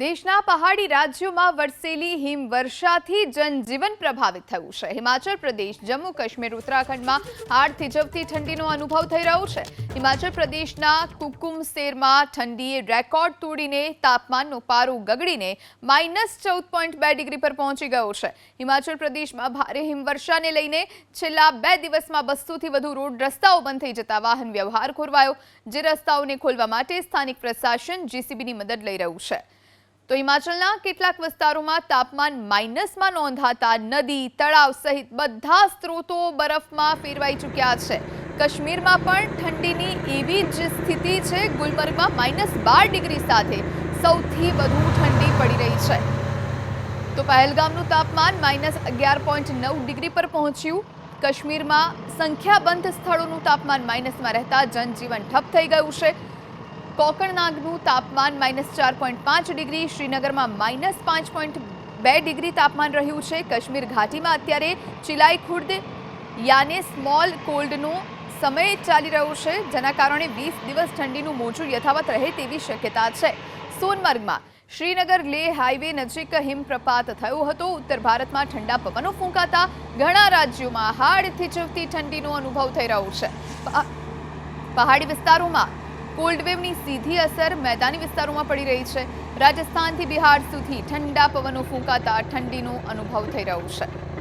દેશના પહાડી રાજ્યોમાં વરસેલી હિમવર્ષાથી જનજીવન પ્રભાવિત થયું છે. હિમાચલ પ્રદેશ, જમ્મુ કાશ્મીર, ઉત્તરાખંડમાં હાડ થીજવતી ઠંડીનો અનુભવ થઈ રહ્યો છે. હિમાચલ પ્રદેશના કુકુમસેરમાં ઠંડીએ રેકોર્ડ તોડીને તાપમાનનો પારો ગગડીને માઇનસ ચૌદ પોઈન્ટ બે ડિગ્રી પર પહોંચી ગયો છે. હિમાચલ પ્રદેશમાં ભારે હિમવર્ષાને લઈને છેલ્લા બે દિવસમાં બસોથી વધુ રોડ રસ્તાઓ બંધ થઈ જતા વાહન વ્યવહાર ખોરવાયો, જે રસ્તાઓને ખોલવા માટે સ્થાનિક પ્રશાસન જીસીબીની મદદ લઈ રહ્યું છે. તો હિમાચલના કેટલાક વિસ્તારોમાં તાપમાન માઇનસમાં નોંધાતા નદી, તળાવ સહિત બધા સ્ત્રોતો બરફમાં ફેરવાઈ ચૂક્યા છે. કાશ્મીરમાં પણ ઠંડીની એવી જ સ્થિતિ છે, ગુલમર્ગમાં માઇનસ બાર ડિગ્રી સાથે સૌથી વધુ ઠંડી પડી રહી છે. તો પહેલગામનું તાપમાન માઇનસ અગિયાર પોઈન્ટ નવ ડિગ્રી પર પહોંચ્યું. કાશ્મીરમાં સંખ્યાબંધ સ્થળોનું તાપમાન માઇનસમાં રહેતા જનજીવન ઠપ થઈ ગયું છે. કોકણનાગનું તાપમાન માઇનસ ચાર પોઈન્ટ પાંચ ડિગ્રી, શ્રીનગરમાં માઇનસ પાંચ પોઈન્ટ બે ડિગ્રી તાપમાન રહ્યું છે. કાશ્મીર ઘાટીમાં અત્યારે ચિલાઈ ખુર્દ, યાને સ્મોલ કોલ્ડનો સમય ચાલી રહ્યો છે, જેના કારણે વીસ દિવસ ઠંડીનું મોજું યથાવત રહે તેવી શક્યતા છે. સોનમર્ગમાં શ્રીનગર લેહ હાઈવે નજીક હિમપ્રપાત થયો હતો. ઉત્તર ભારતમાં ઠંડા પવનો ફૂંકાતા ઘણા રાજ્યોમાં હાડ થીચવતી ઠંડીનો અનુભવ થઈ રહ્યો છે. પહાડી વિસ્તારોમાં કોલ્ડવેવની સીધી અસર મેદાની વિસ્તારોમાં પડી રહી છે. રાજસ્થાનથી બિહાર સુધી ઠંડા પવનો ફૂંકાતા ઠંડીનો અનુભવ થઈ રહ્યો છે.